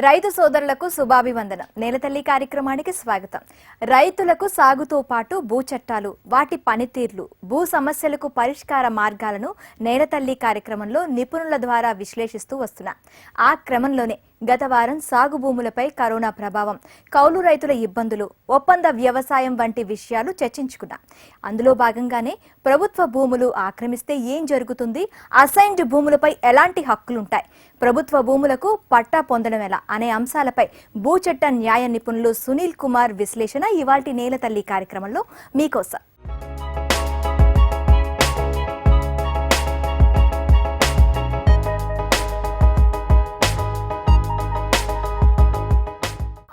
రైతు సోదరులకు శుభాభివందనం. నేలతల్లి కార్యక్రమానికి స్వాగతం. రైతులకు సాగుతో పాటు భూ చట్టాలు వాటి పనితీర్లు భూ సమస్యలకు పరిష్కార మార్గాలను నేలతల్లి కార్యక్రమంలో నిపుణుల ద్వారా విశ్లేషిస్తూ వస్తున్నా. ఆ క్రమంలోనే గత వారం సాగు భూములపై కరోనా ప్రభావం కౌలు రైతుల ఇబ్బందులు ఒప్పంద వ్యవసాయం వంటి విషయాలు చర్చించుకున్నాం. అందులో భాగంగానే ప్రభుత్వ భూములు ఆక్రమిస్తే ఏం జరుగుతుంది? అసైన్డ్ భూములపై ఎలాంటి హక్కులుంటాయి? ప్రభుత్వ భూములకు పట్టా పొందడం ఎలా అనే అంశాలపై భూచట్ట న్యాయ నిపుణులు సునీల్ కుమార్ విశ్లేషణ ఇవాల్టి నేలతల్లి కార్యక్రమంలో మీకోసం.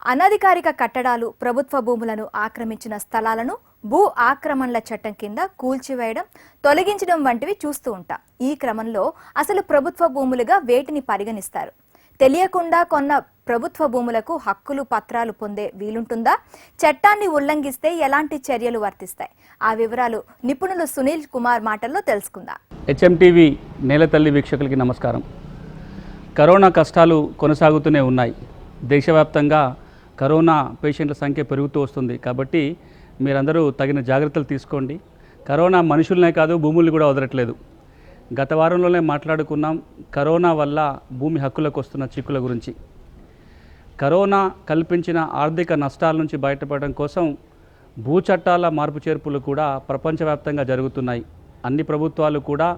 అనధికారిక కట్టడాలు ప్రభుత్వ భూములను ఆక్రమించిన స్థలాలను భూ ఆక్రమణల చట్టం కింద కూల్చివేయడం తొలగించడం వంటివి చూస్తూ ఉంటాం. ఈ క్రమంలో అసలు ప్రభుత్వ భూములుగా వేటిని పరిగణిస్తారు? తెలియకుండా కొన్న ప్రభుత్వ భూములకు హక్కులు పత్రాలు పొందే వీలుంటుందా? చట్టాన్ని ఉల్లంఘిస్తే ఎలాంటి చర్యలు వర్తిస్తాయి? ఆ వివరాలు నిపుణులు సునీల్ కుమార్ మాటల్లో తెలుసుకుందాం. హెచ్ఎంటీవీ నేలతల్లి వీక్షకులకి నమస్కారం. కరోనా కష్టాలు కొనసాగుతూనే ఉన్నాయి. దేశవ్యాప్తంగా కరోనా పేషెంట్ల సంఖ్య పెరుగుతూ వస్తుంది కాబట్టి మీరందరూ తగిన జాగ్రత్తలు తీసుకోండి. కరోనా మనుషులనే కాదు భూముల్ని కూడా వదలట్లేదు. గత వారంలోనే మాట్లాడుకున్నాం కరోనా వల్ల భూమి హక్కులకు వస్తున్న చిక్కుల గురించి. కరోనా కల్పించిన ఆర్థిక నష్టాల నుంచి బయటపడడం కోసం భూ చట్టాల మార్పు చేర్పులు కూడా ప్రపంచవ్యాప్తంగా జరుగుతున్నాయి. అన్ని ప్రభుత్వాలు కూడా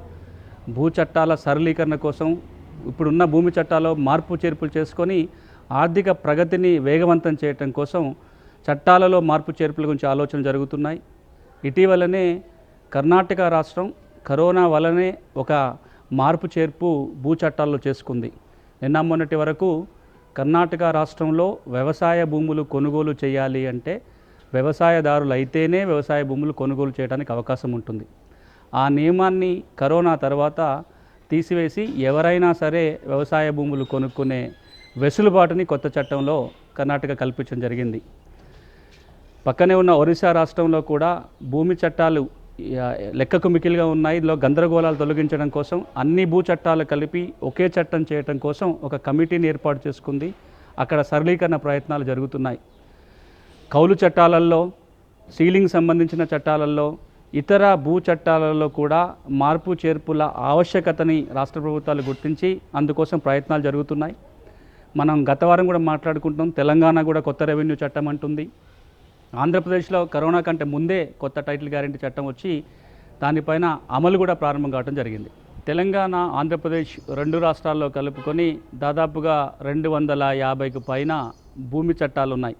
భూ చట్టాల సరళీకరణ కోసం ఇప్పుడున్న భూమి చట్టాల్లో మార్పు చేర్పులు చేసుకొని ఆర్థిక ప్రగతిని వేగవంతం చేయటం కోసం చట్టాలలో మార్పు చేర్పుల గురించి ఆలోచన జరుగుతున్నాయి. ఇటీవలనే కర్ణాటక రాష్ట్రం కరోనా వలనే ఒక మార్పు చేర్పు భూ చట్టాల్లో చేసుకుంది. నిన్న మొన్నటి వరకు కర్ణాటక రాష్ట్రంలో వ్యవసాయ భూములు కొనుగోలు చేయాలి అంటే వ్యవసాయదారులు అయితేనే వ్యవసాయ భూములు కొనుగోలు చేయడానికి అవకాశం ఉంటుంది. ఆ నియమాన్ని కరోనా తర్వాత తీసివేసి ఎవరైనా సరే వ్యవసాయ భూములు కొనుక్కునే వెసులుబాటుని కొత్త చట్టంలో కర్ణాటక కల్పించడం జరిగింది. పక్కనే ఉన్న ఒరిస్సా రాష్ట్రంలో కూడా భూమి చట్టాలు లెక్కకు మికిలిగా ఉన్నాయి. ఇందులో గందరగోళాలు తొలగించడం కోసం అన్ని భూ చట్టాలు కలిపి ఒకే చట్టం చేయడం కోసం ఒక కమిటీని ఏర్పాటు చేసుకుంది. అక్కడ సరళీకరణ ప్రయత్నాలు జరుగుతున్నాయి. కౌలు చట్టాలలో సీలింగ్ సంబంధించిన చట్టాలలో ఇతర భూ చట్టాలలో కూడా మార్పు చేర్పుల ఆవశ్యకతని రాష్ట్ర ప్రభుత్వాలు గుర్తించి అందుకోసం ప్రయత్నాలు జరుగుతున్నాయి. మనం గత వారం కూడా మాట్లాడుకుంటున్నాం. తెలంగాణ కూడా కొత్త రెవెన్యూ చట్టం అంటుంది. ఆంధ్రప్రదేశ్లో కరోనా కంటే ముందే కొత్త టైటిల్ గ్యారెంటీ చట్టం వచ్చి దానిపైన అమలు కూడా ప్రారంభం కావడం జరిగింది. తెలంగాణ ఆంధ్రప్రదేశ్ రెండు రాష్ట్రాల్లో కలుపుకొని దాదాపుగా రెండు వందల యాభైకి పైన భూమి చట్టాలు ఉన్నాయి.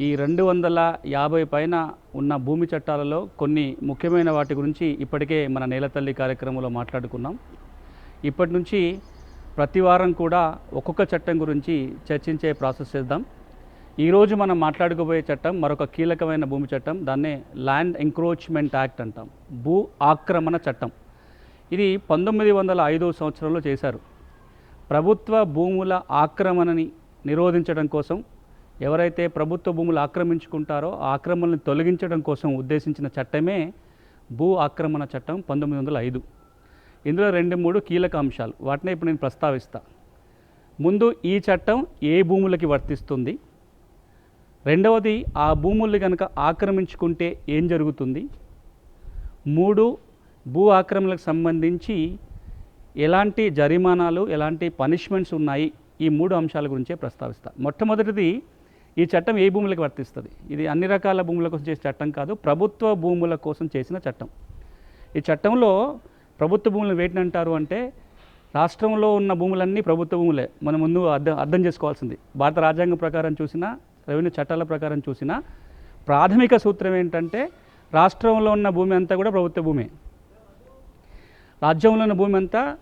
ఈ రెండు వందల యాభై పైన ఉన్న భూమి చట్టాలలో కొన్ని ముఖ్యమైన వాటి గురించి ఇప్పటికే మన నేలతల్లి కార్యక్రమంలో మాట్లాడుకున్నాం. ఇప్పటి నుంచి ప్రతి వారం కూడా ఒక్కొక్క చట్టం గురించి చర్చించే ప్రాసెస్ చేద్దాం. ఈరోజు మనం మాట్లాడుకోబోయే చట్టం మరొక కీలకమైన భూమి చట్టం దాన్నే ల్యాండ్ ఎంక్రోచ్మెంట్ యాక్ట్ అంటాం. భూ ఆక్రమణ చట్టం. ఇది పంతొమ్మిది వందల ఐదో సంవత్సరంలో చేశారు. ప్రభుత్వ భూముల ఆక్రమణని నిరోధించడం కోసం ఎవరైతే ప్రభుత్వ భూములు ఆక్రమించుకుంటారో ఆ ఆక్రమణని తొలగించడం కోసం ఉద్దేశించిన చట్టమే భూ ఆక్రమణ చట్టం పంతొమ్మిది వందల ఐదు. ఇందులో రెండు మూడు కీలక అంశాలు. వాటినే ఇప్పుడు నేను ప్రస్తావిస్తా. ముందు ఈ చట్టం ఏ భూములకి వర్తిస్తుంది? రెండవది ఆ భూముల్ని కనుక ఆక్రమించుకుంటే ఏం జరుగుతుంది? మూడు భూ ఆక్రమణలకు సంబంధించి ఎలాంటి జరిమానాలు ఎలాంటి పనిష్మెంట్స్ ఉన్నాయి? ఈ మూడు అంశాల గురించే ప్రస్తావిస్తా. మొట్టమొదటిది ఈ చట్టం ఏ భూములకు వర్తిస్తుంది? ఇది అన్ని రకాల భూముల కోసం చేసే చట్టం కాదు ప్రభుత్వ భూముల కోసం చేసిన చట్టం. ఈ చట్టంలో ప్రభుత్వ భూములు వేటిని అంటారు అంటే రాష్ట్రంలో ఉన్న భూములన్నీ ప్రభుత్వ భూములే. మనం ముందు అర్థం అర్థం చేసుకోవాల్సింది. భారత రాజ్యాంగం ప్రకారం చూసినా రెవెన్యూ చట్టాల ప్రకారం చూసినా ప్రాథమిక సూత్రం ఏంటంటే రాష్ట్రంలో ఉన్న భూమి అంతా కూడా ప్రభుత్వ భూమే. రాజ్యంలో ఉన్న భూమి అంతా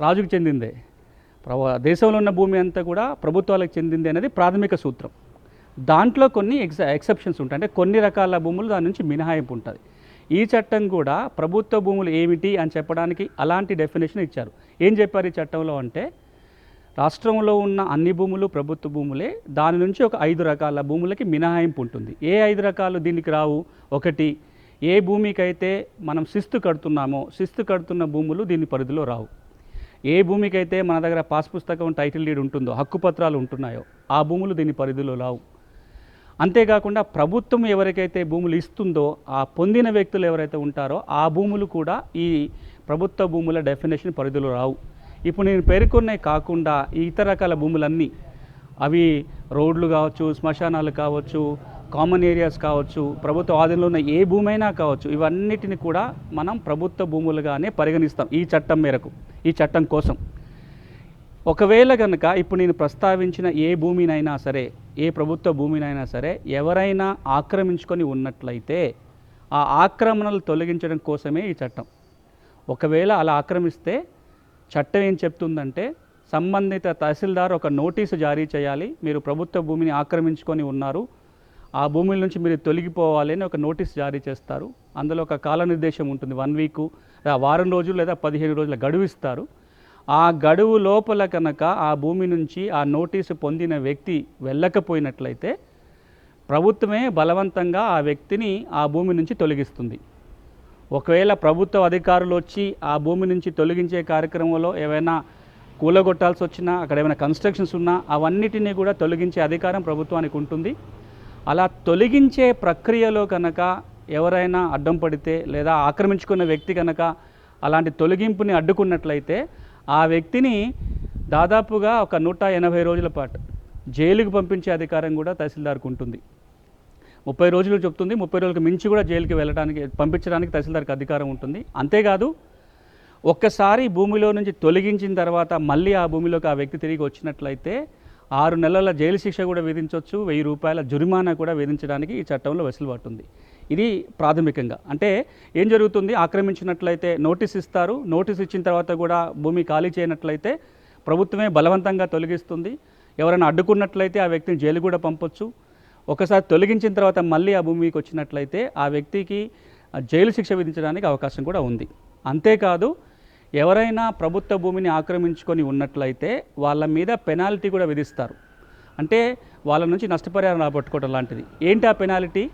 రాజుకు చెందిందే. ప్రవ- దేశంలో ఉన్న భూమి అంతా కూడా ప్రభుత్వాలకు చెందింది అనేది ప్రాథమిక సూత్రం. దాంట్లో కొన్ని ఎక్స ఎక్సెప్షన్స్ ఉంటాయి. అంటే కొన్ని రకాల భూములు దాని నుంచి మినహాయింపు ఉంటుంది. ఈ చట్టం కూడా ప్రభుత్వ భూములు ఏమిటి అని చెప్పడానికి అలాంటి డెఫినేషన్ ఇచ్చారు. ఏం చెప్పారు ఈ చట్టంలో అంటే రాష్ట్రంలో ఉన్న అన్ని భూములు ప్రభుత్వ భూములే. దాని నుంచి ఒక ఐదు రకాల భూములకి మినహాయింపు ఉంటుంది. ఏ ఐదు రకాలు దీనికి రావు? ఒకటి ఏ భూమికైతే మనం శిస్తు కడుతున్నామో శిస్తు కడుతున్న భూములు దీని పరిధిలో రావు. ఏ భూమికైతే మన దగ్గర పాస్ పుస్తకం టైటిల్ డీడ్ ఉంటుందో హక్కుపత్రాలు ఉంటున్నాయో ఆ భూములు దీని పరిధిలో రావు. అంతేకాకుండా ప్రభుత్వం ఎవరికైతే భూములు ఇస్తుందో ఆ పొందిన వ్యక్తులు ఎవరైతే ఉంటారో ఆ భూములు కూడా ఈ ప్రభుత్వ భూముల డెఫినేషన్ పరిధిలో రావు. ఇప్పుడు నేను పేర్కొన్నవి కాకుండా ఇతర రకాల భూములన్నీ అవి రోడ్లు కావచ్చు శ్మశానాలు కావచ్చు కామన్ ఏరియాస్ కావచ్చు ప్రభుత్వ ఆధీనంలో ఉన్న ఏ భూమి అయినా కావచ్చు ఇవన్నిటిని కూడా మనం ప్రభుత్వ భూములుగానే పరిగణిస్తాం ఈ చట్టం మేరకు ఈ చట్టం కోసం. ఒకవేళ కనుక ఇప్పుడు నేను ప్రస్తావించిన ఏ భూమినైనా సరే ఏ ప్రభుత్వ భూమినైనా సరే ఎవరైనా ఆక్రమించుకొని ఉన్నట్లయితే ఆ ఆక్రమణలు తొలగించడం కోసమే ఈ చట్టం. ఒకవేళ అలా ఆక్రమిస్తే చట్టం ఏం చెప్తుందంటే సంబంధిత తహసీల్దార్ ఒక నోటీసు జారీ చేయాలి మీరు ప్రభుత్వ భూమిని ఆక్రమించుకొని ఉన్నారు ఆ భూమి నుంచి మీరు తొలగిపోవాలి అని ఒక నోటీస్ జారీ చేస్తారు. అందులో ఒక కాల నిర్దేశం ఉంటుంది వన్ వీక్ వారం రోజులు లేదా పదిహేను రోజుల గడువు ఇస్తారు. ఆ గడువు లోపల కనుక ఆ భూమి నుంచి ఆ నోటీసు పొందిన వ్యక్తి వెళ్ళకపోయినట్లయితే ప్రభుత్వమే బలవంతంగా ఆ వ్యక్తిని ఆ భూమి నుంచి తొలగిస్తుంది. ఒకవేళ ప్రభుత్వ అధికారులు వచ్చి ఆ భూమి నుంచి తొలగించే కార్యక్రమంలో ఏవైనా కూలగొట్టాల్సి వచ్చినా అక్కడ ఏమైనా కన్స్ట్రక్షన్స్ ఉన్నా అవన్నిటినీ కూడా తొలగించే అధికారం ప్రభుత్వానికి ఉంటుంది. అలా తొలగించే ప్రక్రియలో కనుక ఎవరైనా అడ్డం పడితే లేదా ఆక్రమించుకున్న వ్యక్తి కనుక అలాంటి తొలగింపుని అడ్డుకున్నట్లయితే ఆ వ్యక్తిని దాదాపుగా ఒక నూట ఎనభై రోజుల పాటు జైలుకు పంపించే అధికారం కూడా తహసీల్దార్కు ఉంటుంది. ముప్పై రోజులు చెప్తుంది. ముప్పై రోజులకు మించి కూడా జైలుకి వెళ్ళడానికి పంపించడానికి తహసీల్దార్కి అధికారం ఉంటుంది. అంతేకాదు ఒక్కసారి భూమిలో నుంచి తొలగించిన తర్వాత మళ్ళీ ఆ భూమిలోకి ఆ వ్యక్తి తిరిగి వచ్చినట్లయితే ఆరు నెలల జైలు శిక్ష కూడా విధించవచ్చు వెయ్యి రూపాయల జరిమానా కూడా విధించడానికి ఈ చట్టంలో వెసులుబాటు ఉంది. ఇది ప్రాథమికంగా. అంటే ఏం జరుగుతుంది? ఆక్రమించినట్లయితే నోటీస్ ఇస్తారు. నోటీస్ ఇచ్చిన తర్వాత కూడా భూమి ఖాళీ చేయనట్లయితే ప్రభుత్వమే బలవంతంగా తొలగిస్తుంది. ఎవరైనా అడ్డుకున్నట్లయితే ఆ వ్యక్తిని జైలు కూడా పంపొచ్చు. ఒకసారి తొలగించిన తర్వాత మళ్ళీ ఆ భూమికి వచ్చినట్లయితే ఆ వ్యక్తికి జైలు శిక్ష విధించడానికి అవకాశం కూడా ఉంది. అంతేకాదు ఎవరైనా ప్రభుత్వ భూమిని ఆక్రమించుకొని ఉన్నట్లయితే వాళ్ళ మీద పెనాల్టీ కూడా విధిస్తారు. అంటే వాళ్ళ నుంచి నష్టపరిహారం రాబట్టుకోవడం లాంటిది. ఏంటి ఆ పెనాల్టీ?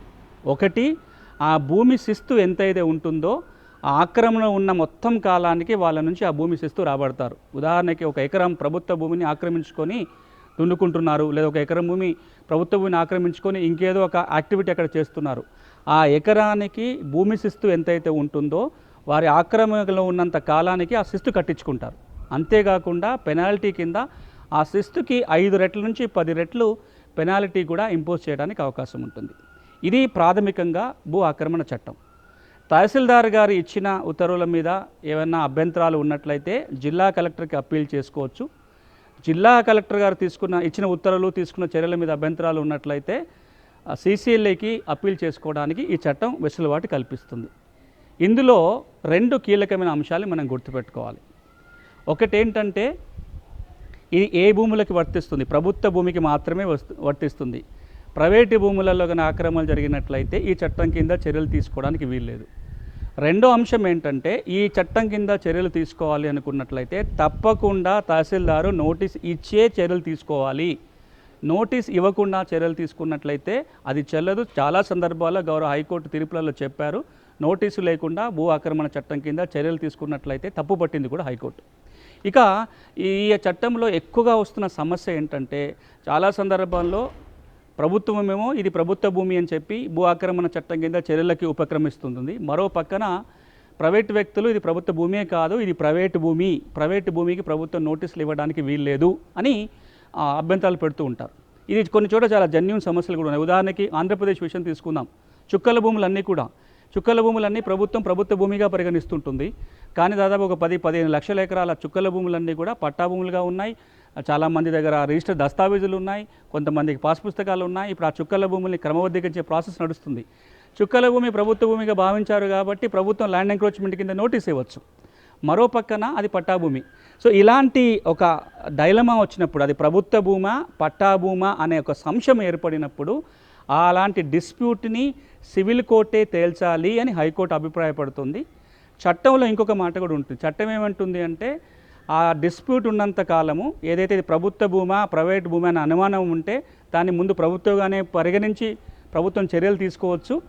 ఒకటి ఆ భూమి శిస్తు ఎంతైతే ఉంటుందో ఆ ఆక్రమణ ఉన్న మొత్తం కాలానికి వాళ్ళ నుంచి ఆ భూమి శిస్తు రాబడతారు. ఉదాహరణకి ఒక ఎకరం ప్రభుత్వ భూమిని ఆక్రమించుకొని దున్నుకుంటున్నారు లేదా ఒక ఎకరం భూమి ప్రభుత్వ భూమిని ఆక్రమించుకొని ఇంకేదో ఒక యాక్టివిటీ అక్కడ చేస్తున్నారు. ఆ ఎకరానికి భూమి శిస్తు ఎంతైతే ఉంటుందో వారి ఆక్రమణలో ఉన్నంత కాలానికి ఆ శిస్తు కట్టించుకుంటారు. అంతేకాకుండా పెనాల్టీ కింద ఆ శిస్తుకి ఐదు రెట్ల నుంచి పది రెట్లు పెనాల్టీ కూడా ఇంపోజ్ చేయడానికి అవకాశం ఉంటుంది. ఇది ప్రాథమికంగా భూ ఆక్రమణ చట్టం. తహసీల్దార్ గారు ఇచ్చిన ఉత్తర్వుల మీద ఏమైనా అభ్యంతరాలు ఉన్నట్లయితే జిల్లా కలెక్టర్కి అప్పీల్ చేసుకోవచ్చు. జిల్లా కలెక్టర్ గారు తీసుకున్న ఇచ్చిన ఉత్తర్వులు తీసుకున్న చర్యల మీద అభ్యంతరాలు ఉన్నట్లయితే సీసీఎల్ఏకి అప్పీల్ చేసుకోవడానికి ఈ చట్టం వెసులుబాటు కల్పిస్తుంది. ఇందులో రెండు కీలకమైన అంశాలు మనం గుర్తుపెట్టుకోవాలి. ఒకటేంటంటే ఇది ఏ భూములకి వర్తిస్తుంది? ప్రభుత్వ భూమికి మాత్రమే వస్తు వర్తిస్తుంది. ప్రైవేటు భూములలో కానీ ఆక్రమణలు జరిగినట్లయితే ఈ చట్టం కింద చర్యలు తీసుకోవడానికి వీల్లేదు. రెండో అంశం ఏంటంటే ఈ చట్టం కింద చర్యలు తీసుకోవాలి అనుకున్నట్లయితే తప్పకుండా తహసీల్దారు నోటీస్ ఇచ్చే చర్యలు తీసుకోవాలి. నోటీస్ ఇవ్వకుండా చర్యలు తీసుకున్నట్లయితే అది చెల్లదు. చాలా సందర్భాల్లో గౌరవ హైకోర్టు తీర్పులలో చెప్పారు. నోటీసు లేకుండా భూ ఆక్రమణ చట్టం కింద చర్యలు తీసుకున్నట్లయితే తప్పు పట్టింది కూడా హైకోర్టు. ఇక ఈ చట్టంలో ఎక్కువగా వస్తున్న సమస్య ఏంటంటే చాలా సందర్భాల్లో ప్రభుత్వమేమో ఇది ప్రభుత్వ భూమి అని చెప్పి భూ ఆక్రమణ చట్టం కింద చర్యలకి ఉపక్రమిస్తుంది మరో పక్కన ప్రైవేట్ వ్యక్తులు ఇది ప్రభుత్వ భూమే కాదు ఇది ప్రైవేటు భూమి. ప్రైవేటు భూమికి ప్రభుత్వం నోటీసులు ఇవ్వడానికి వీల్లేదు అని అభ్యంతరాలు పెడుతూ ఉంటారు. ఇది కొన్ని చోట్ల చాలా జన్యున్ సమస్యలు కూడా ఉన్నాయి. ఉదాహరణకి ఆంధ్రప్రదేశ్ విషయం తీసుకుందాం. చుక్కల భూములన్నీ కూడా చుక్కల భూములన్నీ ప్రభుత్వం ప్రభుత్వ భూమిగా పరిగణిస్తుంటుంది. కానీ దాదాపు ఒక పది పదిహేను లక్షల ఎకరాల చుక్కల భూములన్నీ కూడా పట్టా భూములుగా ఉన్నాయి. చాలామంది దగ్గర రిజిస్టర్ దస్తావేజులు ఉన్నాయి కొంతమందికి పాస్ పుస్తకాలు ఉన్నాయి. ఇప్పుడు ఆ చుక్కల భూముల్ని క్రమబద్ధీకరించే ప్రాసెస్ నడుస్తుంది. చుక్కల భూమి ప్రభుత్వ భూమిగా భావించారు కాబట్టి ప్రభుత్వం ల్యాండ్ ఎంక్రోచ్మెంట్ కింద నోటీస్ ఇవ్వచ్చు. మరో పక్కన అది పట్టాభూమి సో ఇలాంటి ఒక డైలమా వచ్చినప్పుడు అది ప్రభుత్వ భూమా పట్టాభూమా అనే ఒక సంశయం ఏర్పడినప్పుడు అలాంటి డిస్ప్యూట్ని సివిల్ కోర్టే తేల్చాలి అని హైకోర్టు అభిప్రాయపడుతుంది. చట్టంలో ఇంకొక మాట కూడా ఉంటుంది. చట్టం ఏమంటుంది అంటే ఆ డిస్ప్యూట్ ఉన్నంత కాలము ఏదైతే ఇది ప్రభుత్వ భూమా ప్రైవేట్ భూమా అనే అనుమానం ఉంటే దాన్ని ముందు ప్రభుత్వంగానే పరిగణించి ప్రభుత్వం చర్యలు తీసుకోవచ్చు.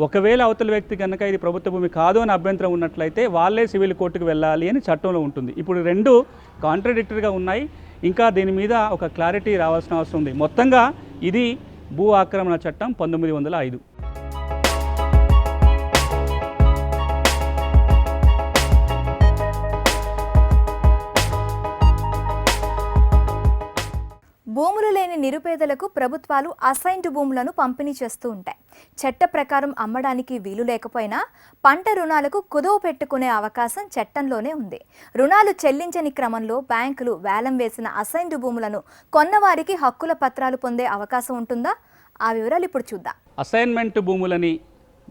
ఒకవేళ అవతల వ్యక్తి కనుక ఇది ప్రభుత్వ భూమి కాదు అని అభ్యంతరం ఉన్నట్లయితే వాళ్ళే సివిల్ కోర్టుకు వెళ్ళాలి అని చట్టంలో ఉంటుంది. ఇప్పుడు రెండు కాంట్రడిక్టరీగా ఉన్నాయి. ఇంకా దీని మీద ఒక క్లారిటీ రావాల్సిన అవసరం ఉంది. మొత్తంగా ఇది భూ ఆక్రమణ చట్టం పంతొమ్మిది వందల ఐదు. నిరుపేదలకు ప్రభుత్వాలు అసైన్డ్ భూములను పంపిణీ చేస్తూ ఉంటాయి. చట్ట ప్రకారం అమ్మడానికి వీలు లేకపోయినా పంట రుణాలకు కుదువ పెట్టుకునే అవకాశం చట్టంలోనే ఉంది. రుణాలు చెల్లించని క్రమంలో బ్యాంకులు వేలం వేసిన అసైన్డ్ భూములను కొన్నవారికి హక్కుల పత్రాలు పొందే అవకాశం ఉంటుందా? ఆ వివరాలు ఇప్పుడు చూద్దాం. అసైన్మెంట్ భూములని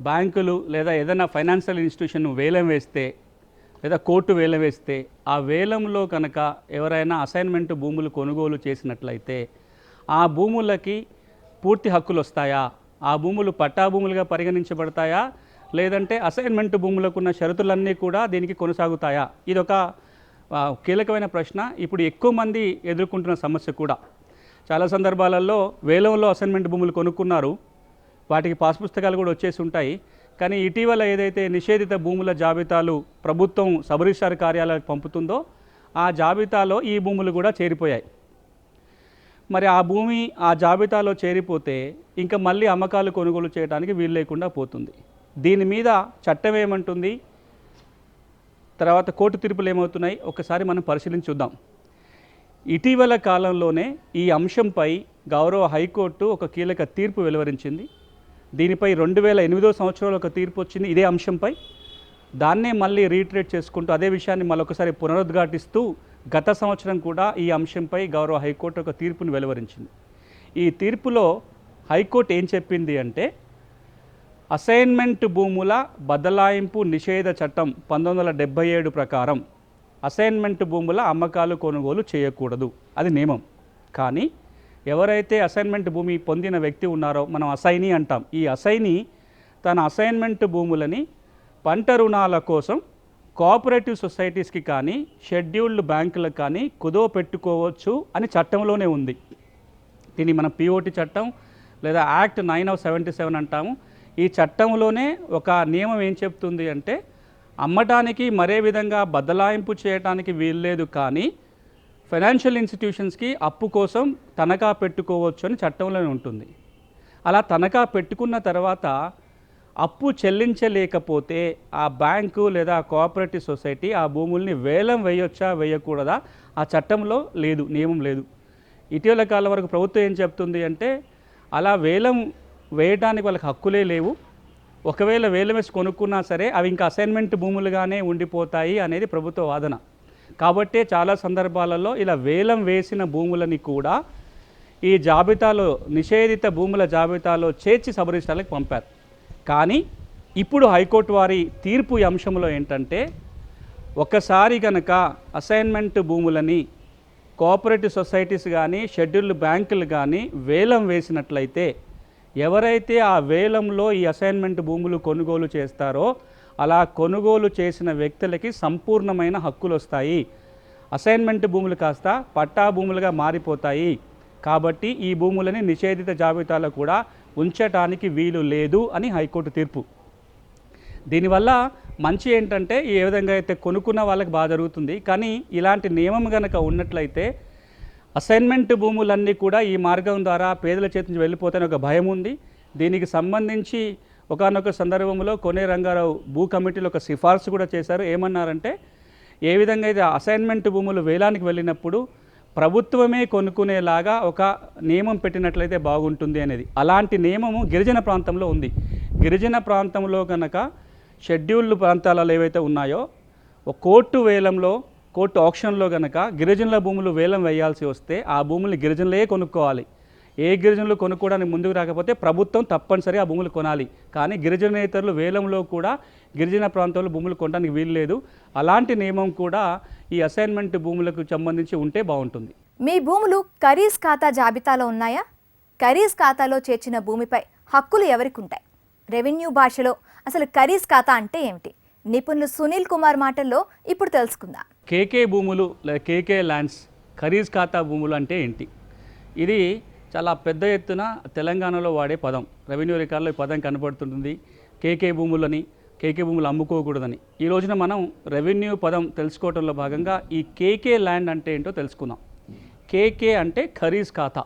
బ్యాంకులు లేదా ఏదైనా ఫైనాన్షియల్ ఇన్స్టిట్యూషన్ వేలం వేస్తే లేదా కోర్టు వేలం వేస్తే ఆ వేలంలో కనుక ఎవరైనా అసైన్మెంట్ భూములు కొనుగోలు చేసినట్లయితే ఆ భూములకి పూర్తి హక్కులు వస్తాయా? ఆ భూములు పట్టా భూములుగా పరిగణించబడతాయా? లేదంటే అసైన్మెంట్ భూములకు ఉన్న షరతులన్నీ కూడా దీనికి కొనసాగుతాయా? ఇది ఒక కీలకమైన ప్రశ్న. ఇప్పుడు ఎక్కువ మంది ఎదుర్కొంటున్న సమస్య కూడా. చాలా సందర్భాలలో వేలంలో అసైన్మెంట్ భూములు కొనుక్కున్నారు. వాటికి పాస్ పుస్తకాలు కూడా వచ్చేసి ఉంటాయి. కానీ ఇటీవల ఏదైతే నిషేధిత భూముల జాబితాలు ప్రభుత్వం సబరిస్టార్ కార్యాలయాలకు పంపుతుందో ఆ జాబితాలో ఈ భూములు కూడా చేరిపోయాయి. మరి ఆ భూమి ఆ జాబితాలో చేరిపోతే ఇంకా మళ్ళీ అమ్మకాలు కొనుగోలు చేయడానికి వీలు లేకుండా పోతుంది. దీని మీద చట్టం ఏమంటుంది? తర్వాత కోర్టు తీర్పులు ఏమవుతున్నాయి? ఒకసారి మనం పరిశీలించి చూద్దాం. ఇటీవల కాలంలోనే ఈ అంశంపై గౌరవ హైకోర్టు ఒక కీలక తీర్పు వెలువరించింది. దీనిపై రెండు వేల ఎనిమిదో సంవత్సరంలో ఒక తీర్పు వచ్చింది ఇదే అంశంపై. దాన్నే మళ్ళీ రీట్రేట్ చేసుకుంటూ అదే విషయాన్ని మరొకసారి పునరుద్ఘాటిస్తూ గత సంవత్సరం కూడా ఈ అంశంపై గౌరవ హైకోర్టు ఒక తీర్పును వెలువరించింది. ఈ తీర్పులో హైకోర్టు ఏం చెప్పింది అంటే అసైన్మెంట్ భూముల బదలాయింపు నిషేధ చట్టం పంతొమ్మిది వందల డెబ్బై ఏడు ప్రకారం అసైన్మెంట్ భూముల అమ్మకాలు కొనుగోలు చేయకూడదు. అది నియమం. కానీ ఎవరైతే అసైన్మెంట్ భూమి పొందిన వ్యక్తి ఉన్నారో మనం అసైనీ అంటాం. ఈ అసైనీ తన అసైన్మెంట్ భూములని పంట రుణాల కోసం కోఆపరేటివ్ సొసైటీస్కి కానీ షెడ్యూల్డ్ బ్యాంకులకు కానీ కుదవ పెట్టుకోవచ్చు అని చట్టంలోనే ఉంది. దీన్ని మనం పిఓటి చట్టం లేదా act nine of seventy seven అంటాము. ఈ చట్టంలోనే ఒక నియమం ఏం చెప్తుంది అంటే అమ్మటానికి మరే విధంగా బదలాయింపు చేయడానికి వీల్లేదు కానీ ఫైనాన్షియల్ ఇన్స్టిట్యూషన్స్కి అప్పు కోసం తనఖా పెట్టుకోవచ్చు అని చట్టంలోనే ఉంటుంది. అలా తనఖా పెట్టుకున్న తర్వాత అప్పు చెల్లించలేకపోతే ఆ బ్యాంకు లేదా కోఆపరేటివ్ సొసైటీ ఆ భూముల్ని వేలం వేయొచ్చా వేయకూడదా? ఆ చట్టంలో లేదు నియమం లేదు. ఇటీవల కాలం వరకు ప్రభుత్వం ఏం చెప్తుంది అంటే అలా వేలం వేయడానికి వాళ్ళకి హక్కులే లేవు. ఒకవేళ వేలం వేసి కొనుక్కున్నా సరే అవి ఇంకా అసైన్మెంట్ భూములుగానే ఉండిపోతాయి అనేది ప్రభుత్వ వాదన. కాబట్టే చాలా సందర్భాలలో ఇలా వేలం వేసిన భూములని కూడా ఈ జాబితాలో నిషేధిత భూముల జాబితాలో చేర్చి సబ్ పంపారు. కానీ ఇప్పుడు హైకోర్టు వారి తీర్పు అంశంలో ఏంటంటే ఒకసారి కనుక అసైన్మెంట్ భూములని కోఆపరేటివ్ సొసైటీస్ కానీ షెడ్యూల్డ్ బ్యాంకులు కానీ వేలం వేసినట్లయితే ఎవరైతే ఆ వేలంలో ఈ అసైన్మెంట్ భూములు కొనుగోలు చేస్తారో అలా కొనుగోలు చేసిన వ్యక్తులకి సంపూర్ణమైన హక్కులు వస్తాయి. అసైన్మెంట్ భూములు కాస్త పట్టా భూములుగా మారిపోతాయి. కాబట్టి ఈ భూములని నిషేధిత జాబితాలో కూడా ఉంచటానికి వీలు లేదు అని హైకోర్టు తీర్పు. దీనివల్ల మంచి ఏంటంటే ఏ విధంగా అయితే కొనుక్కున్న వాళ్ళకి బాగా జరుగుతుంది. కానీ ఇలాంటి నియమం కనుక ఉన్నట్లయితే అసైన్మెంట్ భూములన్నీ కూడా ఈ మార్గం ద్వారా పేదల చేతి నుంచి వెళ్ళిపోతాయని ఒక భయం ఉంది. దీనికి సంబంధించి ఒకానొక సందర్భంలో కొనే రంగారావు భూ కమిటీలో ఒక సిఫార్సు కూడా చేశారు. ఏమన్నారంటే ఏ విధంగా అయితే అసైన్మెంట్ భూములు వేలానికి వెళ్ళినప్పుడు ప్రభుత్వమే కొనుక్కునేలాగా ఒక నియమం పెట్టినట్లయితే బాగుంటుంది అనేది. అలాంటి నియమము గిరిజన ప్రాంతంలో ఉంది. గిరిజన ప్రాంతంలో కనుక షెడ్యూల్డ్ ప్రాంతాలలో ఏవైతే ఉన్నాయో ఒక కోర్టు వేలంలో కోర్టు ఆప్షన్లో కనుక గిరిజనుల భూములు వేలం వేయాల్సి వస్తే ఆ భూముల్ని గిరిజనులే కొనుక్కోవాలి. ఏ గిరిజనులు కొనుక్కోవడానికి ముందుకు రాకపోతే ప్రభుత్వం తప్పనిసరిగా ఆ భూములు కొనాలి. కానీ గిరిజనేతరులు వేలంలో కూడా గిరిజన ప్రాంతంలో భూములు కొనడానికి వీలు లేదు. అలాంటి నియమం కూడా ఈ అసైన్మెంట్ భూములకు సంబంధించి ఉంటే బాగుంటుంది. మీ భూములు ఖరీజ్ ఖాతా జాబితాలో ఉన్నాయా? ఖరీజ్ ఖాతాలో చేర్చిన భూమిపై హక్కులు ఎవరికి ఉంటాయి రెవెన్యూ భాషలో అసలు ఖరీజ్ ఖాతా అంటే ఏమిటి? నిపుణులు సునీల్ కుమార్ మాటల్లో ఇప్పుడు తెలుసుకుందాం. కేకే భూములు లేదా కేకే ల్యాండ్స్ ఖరీజ్ ఖాతా భూములు అంటే ఏంటి? ఇది చాలా పెద్ద ఎత్తున తెలంగాణలో వాడే పదం. రెవెన్యూ రికార్డులో ఈ పదం కనపడుతుంటుంది. కేకే భూములని కేకే భూములు అమ్ముకోకూడదని. ఈ రోజున మనం రెవెన్యూ పదం తెలుసుకోవడంలో భాగంగా ఈ కేకే ల్యాండ్ అంటే ఏంటో తెలుసుకుందాం. కేకే అంటే ఖరీజ్ ఖాతా.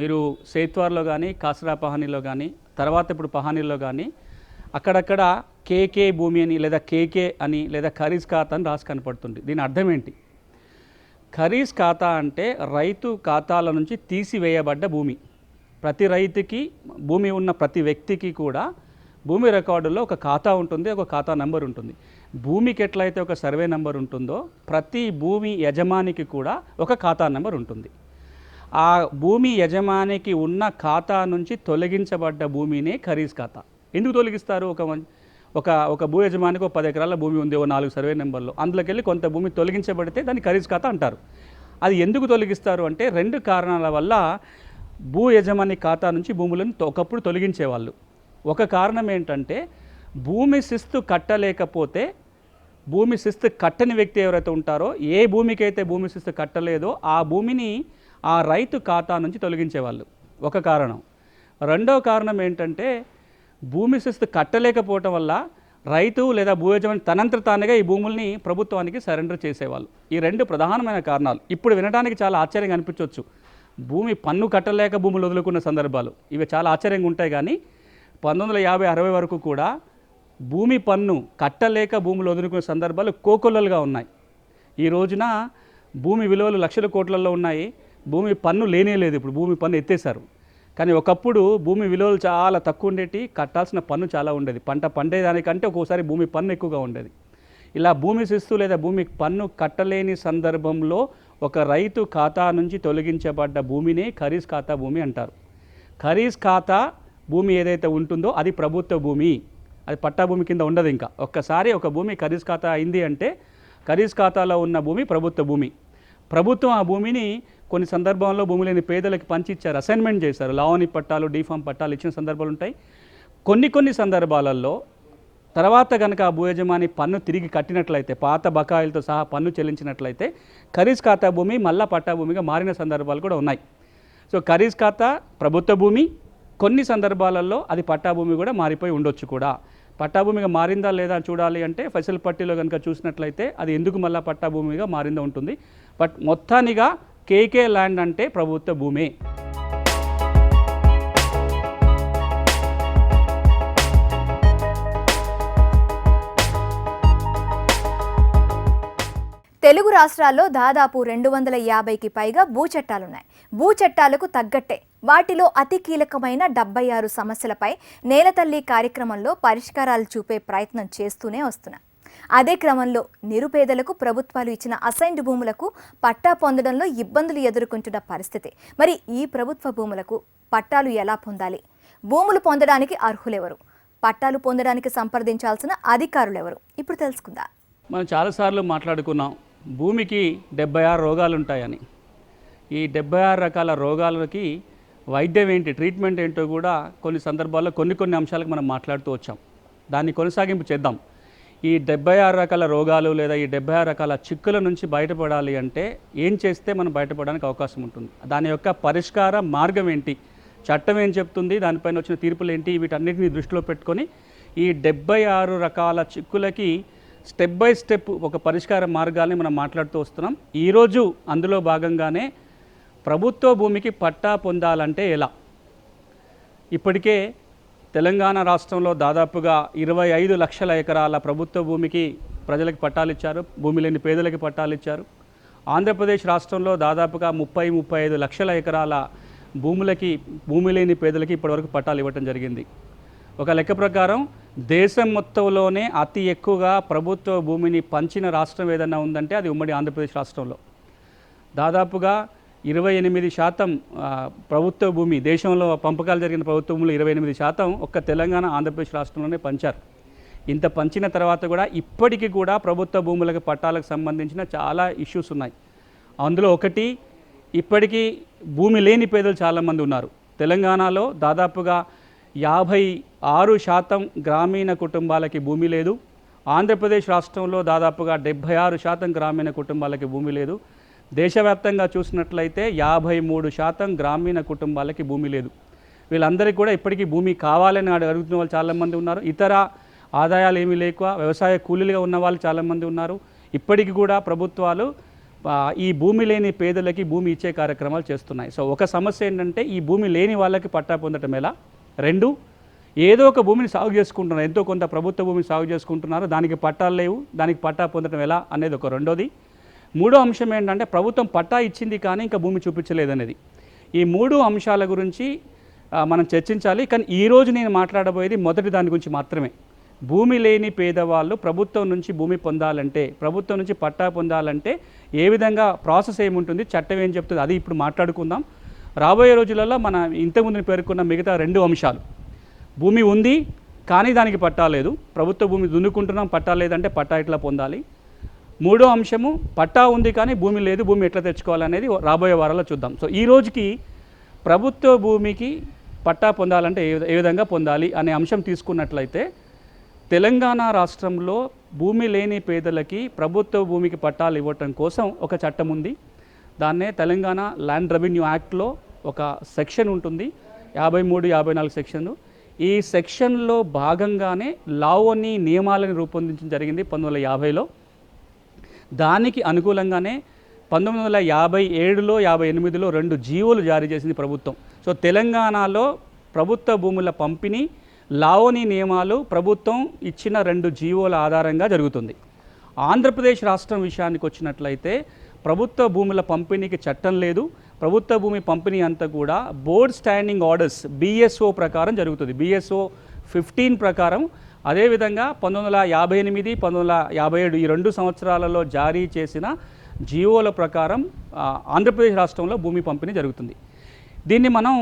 మీరు సేత్వార్లో కానీ కాసరా పహానీలో కానీ తర్వాత ఇప్పుడు పహానీలో కానీ అక్కడక్కడ కేకే భూమి అని లేదా కేకే అని లేదా ఖరీజ్ ఖాతా అని రాసి కనపడుతుంది. దీని అర్థం ఏంటి? ఖరీజ్ ఖాతా అంటే రైతు ఖాతాల నుంచి తీసివేయబడ్డ భూమి. ప్రతి రైతుకి భూమి ఉన్న ప్రతి వ్యక్తికి కూడా భూమి రికార్డులో ఒక ఖాతా ఉంటుంది ఒక ఖాతా నెంబర్ ఉంటుంది. భూమికి ఎట్లయితే ఒక సర్వే నెంబర్ ఉంటుందో ప్రతి భూమి యజమానికి కూడా ఒక ఖాతా నెంబర్ ఉంటుంది. ఆ భూమి యజమానికి ఉన్న ఖాతా నుంచి తొలగించబడ్డ భూమినే ఖరీజ్ ఖాతా. ఎందుకు తొలగిస్తారు ఒక ఒక ఒక భూ యజమానికి ఒక పది ఎకరాల భూమి ఉంది ఓ నాలుగు సర్వే నెంబర్లో. అందులోకి వెళ్ళి కొంత భూమి తొలగించబడితే దాన్ని ఖరీజ్ ఖాతా అంటారు. అది ఎందుకు తొలగిస్తారు అంటే రెండు కారణాల వల్ల భూ యజమాని ఖాతా నుంచి భూములను ఒకప్పుడు తొలగించేవాళ్ళు. ఒక కారణం ఏంటంటే భూమి శిస్తు కట్టలేకపోతే భూమి శిస్తు కట్టని వ్యక్తి ఎవరైతే ఉంటారో ఏ భూమికైతే భూమి శిస్తు కట్టలేదో ఆ భూమిని ఆ రైతు ఖాతా నుంచి తొలగించేవాళ్ళు. ఒక కారణం. రెండో కారణం ఏంటంటే భూమి శిస్తు కట్టలేకపోవటం వల్ల రైతు లేదా భూ యజమాని తనంతట తానుగా ఈ భూముల్ని ప్రభుత్వానికి సరెండర్ చేసేవాళ్ళు. ఈ రెండు ప్రధానమైన కారణాలు. ఇప్పుడు వినడానికి చాలా ఆశ్చర్యంగా అనిపించవచ్చు భూమి పన్ను కట్టలేక భూములు వదులుకున్న సందర్భాలు. ఇవి చాలా ఆశ్చర్యంగా ఉంటాయి కానీ పంతొమ్మిది వందల యాభై అరవై వరకు కూడా భూమి పన్ను కట్టలేక భూములు వదులుకునే సందర్భాలు కోకొల్లలుగా ఉన్నాయి. ఈ రోజున భూమి విలువలు లక్షల కోట్లలో ఉన్నాయి. భూమి పన్ను లేనే లేదు. ఇప్పుడు భూమి పన్ను ఎత్తేసారు కానీ ఒకప్పుడు భూమి విలువలు చాలా తక్కువ ఉండేటి కట్టాల్సిన పన్ను చాలా ఉండేది. పంట పండేదానికంటే ఒక్కోసారి భూమి పన్ను ఎక్కువగా ఉండేది. ఇలా భూమి శిస్తు లేదా భూమి పన్ను కట్టలేని సందర్భంలో ఒక రైతు ఖాతా నుంచి తొలగించబడ్డ భూమినే ఖరీజ్ ఖాతా భూమి అంటారు. ఖరీజ్ ఖాతా భూమి ఏదైతే ఉంటుందో అది ప్రభుత్వ భూమి. అది పట్టా భూమి కింద ఉండదు ఇంకా. ఒక్కసారి ఒక భూమి ఖరీజ్ ఖాతా అయింది అంటే ఖరీజ్ ఖాతాలో ఉన్న భూమి ప్రభుత్వ భూమి. ప్రభుత్వం ఆ భూమిని కొన్ని సందర్భాల్లో భూమి లేని పేదలకు పంచి ఇచ్చారు అసైన్మెంట్ చేశారు. లావని పట్టాలు డీఫామ్ పట్టాలు ఇచ్చిన సందర్భాలు ఉంటాయి. కొన్ని కొన్ని సందర్భాలలో తర్వాత కనుక ఆ భూ యజమాని పన్ను తిరిగి కట్టినట్లయితే పాత బకాయిలతో సహా పన్ను చెల్లించినట్లయితే ఖరీజ్ ఖాతా భూమి మళ్ళా పట్టా భూమిగా మారిన సందర్భాలు కూడా ఉన్నాయి. సో ఖరీజ్ ఖాతా ప్రభుత్వ భూమి కొన్ని సందర్భాలలో అది పట్టా భూమి కూడా మారిపోయి ఉండొచ్చు కూడా. పట్టా భూమిగా మారిందా లేదా చూడాలి అంటే ఫసల్ పట్టీలో కనుక చూసినట్లయితే అది ఎందుకు మళ్ళా పట్టా భూమిగా మారిందా ఉంటుంది. బట్ మొత్తానిగా కేకే ల్యాండ్ అంటే ప్రభుత్వ భూమి. తెలుగు రాష్ట్రాల్లో దాదాపు రెండు వందల యాభైకి పైగా భూ చట్టాలున్నాయి భూ చట్టాలకు తగ్గట్టే వాటిలో అతి కీలకమైన డెబ్బై ఆరు సమస్యలపై నేలతల్లి కార్యక్రమంలో పరిష్కారాలు చూపే ప్రయత్నం చేస్తూనే వస్తున్నాం అదే క్రమంలో నిరుపేదలకు ప్రభుత్వాలు ఇచ్చిన అసైన్డ్ భూములకు పట్టా పొందడంలో ఇబ్బందులు ఎదుర్కొంటున్న పరిస్థితి. మరి ఈ ప్రభుత్వ భూములకు పట్టాలు ఎలా పొందాలి? భూములు పొందడానికి అర్హులెవరు? పట్టాలు పొందడానికి సంప్రదించాల్సిన అధికారులు ఎవరు ఇప్పుడు తెలుసుకుందాం. మనం చాలాసార్లు మాట్లాడుకున్నాం భూమికి డెబ్బై ఆరు రోగాలు ఉంటాయని ఈ డెబ్బై ఆరు రకాల రోగాలకి వైద్యం ఏంటి ట్రీట్మెంట్ ఏంటో కూడా కొన్ని సందర్భాల్లో కొన్ని కొన్ని అంశాలకు మనం మాట్లాడుతూ వచ్చాం. దాన్ని కొనసాగింపు చేద్దాం. ఈ డెబ్బై ఆరు రకాల రోగాలు లేదా ఈ డెబ్బై ఆరు రకాల చిక్కుల నుంచి బయటపడాలి అంటే ఏం చేస్తే మనం బయటపడడానికి అవకాశం ఉంటుంది? దాని యొక్క పరిష్కార మార్గం ఏంటి? చట్టం ఏం చెప్తుంది? దానిపైన వచ్చిన తీర్పులు ఏంటి? వీటన్నిటిని దృష్టిలో పెట్టుకొని ఈ డెబ్బై ఆరు రకాల చిక్కులకి స్టెప్ బై స్టెప్ ఒక పరిష్కార మార్గాల్ని మనం మాట్లాడుతూ వస్తున్నాం. ఈరోజు అందులో భాగంగానే ప్రభుత్వ భూమికి పట్టా పొందాలంటే ఎలా? ఇప్పటికే తెలంగాణ రాష్ట్రంలో దాదాపుగా ఇరవై ఐదు లక్షల ఎకరాల ప్రభుత్వ భూమికి ప్రజలకు పట్టాలు ఇచ్చారు. భూమి లేని పేదలకి పట్టాలు ఇచ్చారు. ఆంధ్రప్రదేశ్ రాష్ట్రంలో దాదాపుగా ముప్పై ముప్పై ఐదు లక్షల ఎకరాల భూములకి భూమి లేని పేదలకి ఇప్పటివరకు పట్టాలు ఇవ్వటం జరిగింది. ఒక లెక్క ప్రకారం దేశం మొత్తంలోనే అతి ఎక్కువగా ప్రభుత్వ భూమిని పంచిన రాష్ట్రం ఏదన్నా ఉందంటే అది ఉమ్మడి ఆంధ్రప్రదేశ్ రాష్ట్రంలో. దాదాపుగా ఇరవై ఎనిమిది శాతం ప్రభుత్వ భూమి దేశంలో పంపకాలు జరిగిన ప్రభుత్వ భూములు ఇరవై ఎనిమిది శాతం ఒక్క తెలంగాణ ఆంధ్రప్రదేశ్ రాష్ట్రంలోనే పంచారు. ఇంత పంచిన తర్వాత కూడా ఇప్పటికీ కూడా ప్రభుత్వ భూములకు పట్టాలకు సంబంధించిన చాలా ఇష్యూస్ ఉన్నాయి. అందులో ఒకటి ఇప్పటికీ భూమి లేని పేదలు చాలామంది ఉన్నారు. తెలంగాణలో దాదాపుగా యాభై ఆరు శాతం గ్రామీణ కుటుంబాలకి భూమి లేదు. ఆంధ్రప్రదేశ్ రాష్ట్రంలో దాదాపుగా డెబ్భై ఆరు శాతం గ్రామీణ కుటుంబాలకి భూమి లేదు. దేశవ్యాప్తంగా చూసినట్లయితే యాభై మూడు శాతం గ్రామీణ కుటుంబాలకి భూమి లేదు. వీళ్ళందరికీ కూడా ఇప్పటికీ భూమి కావాలని అడుగుతున్న వాళ్ళు చాలామంది ఉన్నారు. ఇతర ఆదాయాలు ఏమీ లేక వ్యవసాయ కూలీలుగా ఉన్న వాళ్ళు చాలామంది ఉన్నారు. ఇప్పటికీ కూడా ప్రభుత్వాలు ఈ భూమి లేని పేదలకి భూమి ఇచ్చే కార్యక్రమాలు చేస్తున్నాయి. సో ఒక సమస్య ఏంటంటే ఈ భూమి లేని వాళ్ళకి పట్టా పొందటం ఎలా? రెండు ఏదో ఒక భూమిని సాగు చేసుకుంటున్నారు. ఎంతో కొంత ప్రభుత్వ భూమిని సాగు చేసుకుంటున్నారు. దానికి పట్టాలు లేవు. దానికి పట్టా పొందడం ఎలా? అనేది ఒక రెండోది. మూడో అంశం ఏంటంటే ప్రభుత్వం పట్టా ఇచ్చింది కానీ ఇంకా భూమి చూపించలేదనేది. ఈ మూడు అంశాల గురించి మనం చర్చించాలి. కానీ ఈరోజు నేను మాట్లాడబోయేది మొదటి దాని గురించి మాత్రమే. భూమి లేని పేదవాళ్ళు ప్రభుత్వం నుంచి భూమి పొందాలంటే ప్రభుత్వం నుంచి పట్టా పొందాలంటే ఏ విధంగా ప్రాసెస్ ఏముంటుంది చట్టం ఏం చెప్తుంది అది ఇప్పుడు మాట్లాడుకుందాం. రాబోయే రోజులలో మన ఇంతకుముందు పేర్కొన్న మిగతా రెండు అంశాలు. భూమి ఉంది కానీ దానికి పట్టాలేదు ప్రభుత్వ భూమి దున్నుకుంటున్నాం పట్టాలేదంటే పట్టా ఇట్లా పొందాలి? మూడో అంశము పట్టా ఉంది కానీ భూమి లేదు భూమి ఎట్లా తెచ్చుకోవాలనేది రాబోయే వారాల్లో చూద్దాం. సో ఈ రోజుకి ప్రభుత్వ భూమికి పట్టా పొందాలంటే ఏ ఏ విధంగా పొందాలి అనే అంశం తీసుకున్నట్లయితే తెలంగాణ రాష్ట్రంలో భూమి లేని పేదలకి ప్రభుత్వ భూమికి పట్టాలు ఇవ్వటం కోసం ఒక చట్టం ఉంది. దాన్నే తెలంగాణ ల్యాండ్ రెవెన్యూ యాక్ట్లో ఒక సెక్షన్ ఉంటుంది. యాభై మూడు యాభై నాలుగు సెక్షన్లు. ఈ సెక్షన్లో భాగంగానే లావోని నియమాలను రూపొందించడం జరిగింది పంతొమ్మిది వందల యాభైలో. దానికి అనుకూలంగానే పంతొమ్మిది వందల యాభై ఏడులో యాభై ఎనిమిదిలో రెండు జీవోలు జారీ చేసింది ప్రభుత్వం. సో తెలంగాణలో ప్రభుత్వ భూముల పంపిణీ లావోని నియమాలు ప్రభుత్వం ఇచ్చిన రెండు జీవోల ఆధారంగా జరుగుతుంది. ఆంధ్రప్రదేశ్ రాష్ట్రం విషయానికి వచ్చినట్లయితే ప్రభుత్వ భూముల పంపిణీకి చట్టం లేదు. ప్రభుత్వ భూమి పంపిణీ అంతా కూడా బోర్డ్ స్టాండింగ్ ఆర్డర్స్ బిఎస్ఓ ప్రకారం జరుగుతుంది. బిఎస్ఓ ఫిఫ్టీన్ ప్రకారం అదేవిధంగా పంతొమ్మిది వందల యాభై ఎనిమిది పంతొమ్మిది వందల యాభై ఏడు ఈ రెండు సంవత్సరాలలో జారీ చేసిన జీవోల ప్రకారం ఆంధ్రప్రదేశ్ రాష్ట్రంలో భూమి పంపిణీ జరుగుతుంది. దీన్ని మనం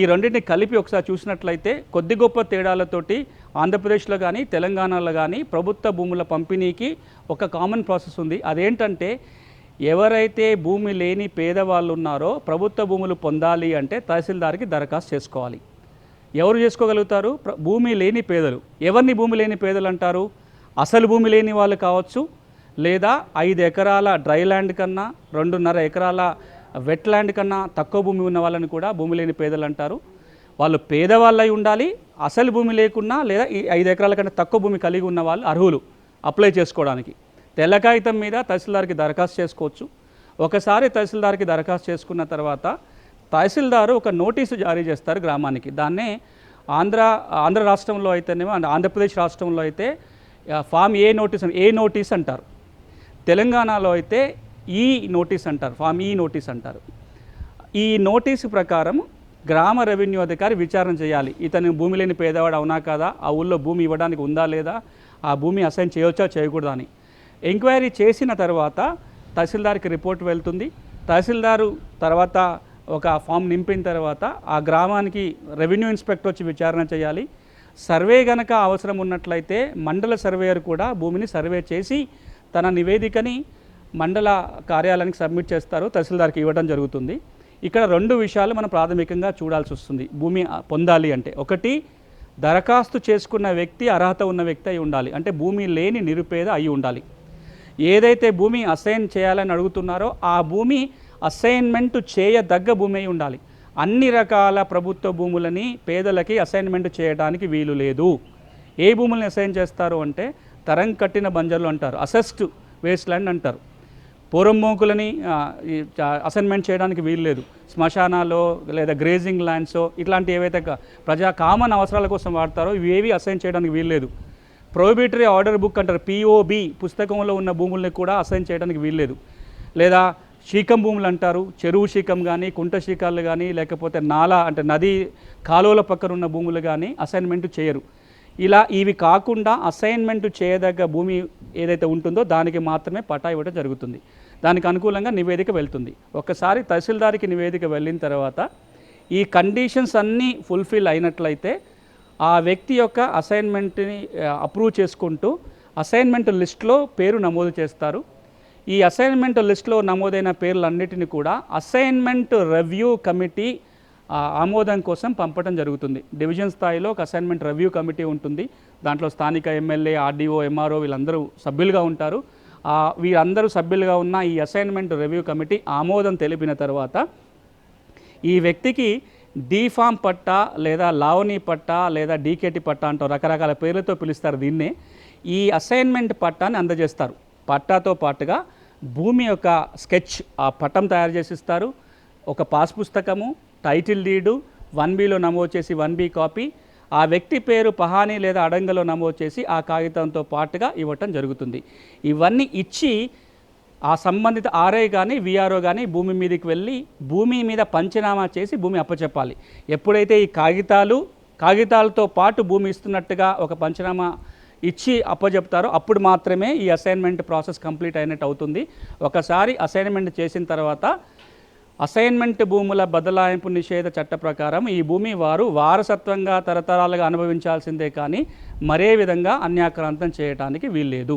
ఈ రెండింటిని కలిపి ఒకసారి చూసినట్లయితే కొద్ది గొప్ప తేడాలతోటి ఆంధ్రప్రదేశ్లో కానీ తెలంగాణలో కానీ ప్రభుత్వ భూముల పంపిణీకి ఒక కామన్ ప్రాసెస్ ఉంది. అదేంటంటే ఎవరైతే భూమి లేని పేదవాళ్ళు ఉన్నారో ప్రభుత్వ భూములు పొందాలి అంటే తహసీల్దార్కి దరఖాస్తు చేసుకోవాలి. ఎవరు చేసుకోగలుగుతారు? భూమి లేని పేదలు. ఎవరిని భూమి లేని పేదలు అంటారు? అసలు భూమి లేని వాళ్ళు కావచ్చు లేదా ఐదు ఎకరాల డ్రై ల్యాండ్ కన్నా రెండున్నర ఎకరాల వెట్ ల్యాండ్ కన్నా తక్కువ భూమి ఉన్న వాళ్ళని కూడా భూమి లేని పేదలు అంటారు. వాళ్ళు పేదవాళ్ళై ఉండాలి అసలు భూమి లేకున్నా లేదా ఈ ఐదు ఎకరాల కంటే తక్కువ భూమి కలిగి ఉన్న వాళ్ళు అర్హులు అప్లై చేసుకోవడానికి. తెల్ల కాగితం మీద తహసీల్దార్కి దరఖాస్తు చేసుకోవచ్చు. ఒకసారి తహసీల్దార్కి దరఖాస్తు చేసుకున్న తర్వాత తహసీల్దారు ఒక నోటీసు జారీ చేస్తారు గ్రామానికి. దాన్నే ఆంధ్ర ఆంధ్ర రాష్ట్రంలో అయితేనేమో ఆంధ్రప్రదేశ్ రాష్ట్రంలో అయితే form A notice A notice అంటారు. తెలంగాణలో అయితే ఈ నోటీస్ అంటారు ఫామ్ ఈ నోటీస్ అంటారు. ఈ నోటీసు ప్రకారం గ్రామ రెవెన్యూ అధికారి విచారణ చేయాలి. ఇతను భూమి లేని పేదవాడు అవునా కాదా? ఆ ఊళ్ళో భూమి ఇవ్వడానికి ఉందా లేదా? ఆ భూమి అసైన్ చేయవచ్చా? చేయకూడదా అని. ఎంక్వైరీ చేసిన తర్వాత తహసీల్దార్కి రిపోర్ట్ వెళ్తుంది. తహసీల్దారు తర్వాత ఒక ఫామ్ నింపిన తర్వాత ఆ గ్రామానికి రెవెన్యూ ఇన్స్పెక్టర్ వచ్చి విచారణ చేయాలి. సర్వే గనక అవసరం ఉన్నట్లయితే మండల సర్వేయర్ కూడా భూమిని సర్వే చేసి తన నివేదికని మండల కార్యాలయానికి సబ్మిట్ చేస్తారు తహసీల్దార్కి ఇవ్వడం జరుగుతుంది. ఇక్కడ రెండు విషయాలు మనం ప్రాథమికంగా చూడాల్సి వస్తుంది. భూమి పొందాలి అంటే ఒకటి దరఖాస్తు చేసుకున్న వ్యక్తి అర్హత ఉన్న వ్యక్తి అయి ఉండాలి. అంటే భూమి లేని నిరుపేద అయి ఉండాలి. ఏదైతే భూమి అసైన్ చేయాలని అడుగుతున్నారో ఆ భూమి అసైన్మెంట్ చేయదగ్గ భూమి అయి ఉండాలి. అన్ని రకాల ప్రభుత్వ భూములని పేదలకి అసైన్మెంట్ చేయడానికి వీలు లేదు. ఏ భూములను అసైన్ చేస్తారు అంటే తరం కట్టిన బంజర్లు అంటారు అసెస్ట్ వేస్ట్ ల్యాండ్ అంటారు పూర్వమోకులని అసైన్మెంట్ చేయడానికి వీలు లేదు. శ్మశానాలో లేదా గ్రేజింగ్ ల్యాండ్సో ఇట్లాంటి ఏవైతే ప్రజా కామన్ అవసరాల కోసం వాడతారో ఇవేవి అసైన్ చేయడానికి వీలు లేదు. ప్రొహిబిటరీ ఆర్డర్ బుక్ అంటారు పిఓబి పుస్తకంలో ఉన్న భూముల్ని కూడా అసైన్ చేయడానికి వీల్లేదు లేదా శీకం భూములు అంటారు. చెరువు శీకం కానీ కుంట శీకాలు కానీ లేకపోతే నాలా అంటే నది కాలువల పక్కన ఉన్న భూములు కానీ అసైన్మెంట్ చేయరు. ఇలా ఇవి కాకుండా అసైన్మెంట్ చేయదగ్గ భూమి ఏదైతే ఉంటుందో దానికి మాత్రమే పటా ఇవ్వడం జరుగుతుంది. దానికి అనుకూలంగా నివేదిక వెళ్తుంది. ఒక్కసారి తహసీల్దార్కి నివేదిక వెళ్ళిన తర్వాత ఈ కండిషన్స్ అన్నీ ఫుల్ఫిల్ అయినట్లయితే ఆ వ్యక్తి యొక్క అసైన్మెంట్ని అప్రూవ్ చేసుకుంటూ అసైన్మెంట్ లిస్ట్లో పేరు నమోదు చేస్తారు. ఈ అసైన్మెంట్ లిస్ట్లో నమోదైన పేర్లన్నిటిని కూడా అసైన్మెంట్ రివ్యూ కమిటీ ఆమోదం కోసం పంపడం జరుగుతుంది. డివిజన్ స్థాయిలో ఒక అసైన్మెంట్ రివ్యూ కమిటీ ఉంటుంది. దాంట్లో స్థానిక ఎమ్మెల్యే ఆర్డీఓ ఎంఆర్ఓ వీళ్ళందరూ సభ్యులుగా ఉంటారు. వీరందరూ సభ్యులుగా ఉన్న ఈ అసైన్మెంట్ రివ్యూ కమిటీ ఆమోదం తెలిపిన తర్వాత ఈ వ్యక్తికి డీఫామ్ పట్టా లేదా లావణి పట్టా లేదా డీకేటి పట్టా అంటూ రకరకాల పేర్లతో పిలుస్తారు దీన్నే. ఈ అసైన్మెంట్ పట్టాని అందజేస్తారు. పట్టాతో పాటుగా భూమి యొక్క స్కెచ్ ఆ పట్టం తయారు చేసి ఇస్తారు ఒక పాస్ పుస్తకము టైటిల్ డీడు వన్ బీలో నమోదు చేసి వన్ బీ కాపీ ఆ వ్యక్తి పేరు పహాని లేదా అడంగలో నమోదు చేసి ఆ కాగితంతో పాటుగా ఇవ్వటం జరుగుతుంది. ఇవన్నీ ఇచ్చి ఆ సంబంధిత ఆర్ఐ కానీ విఆర్ఓ కానీ భూమి మీదకి వెళ్ళి భూమి మీద పంచనామా చేసి భూమి అప్పచెప్పాలి. ఎప్పుడైతే ఈ కాగితాలు కాగితాలతో పాటు భూమి ఇస్తున్నట్టుగా ఒక పంచనామా ఇచ్చి అప్పచెప్తారో అప్పుడు మాత్రమే ఈ అసైన్మెంట్ ప్రాసెస్ కంప్లీట్ అయినట్టు అవుతుంది. ఒకసారి అసైన్మెంట్ చేసిన తర్వాత అసైన్మెంట్ భూముల బదలాయింపు నిషేధ చట్ట ప్రకారం ఈ భూమి వారు వారసత్వంగా తరతరాలుగా అనుభవించాల్సిందే కానీ మరే విధంగా అన్యాక్రాంతం చేయటానికి వీల్లేదు.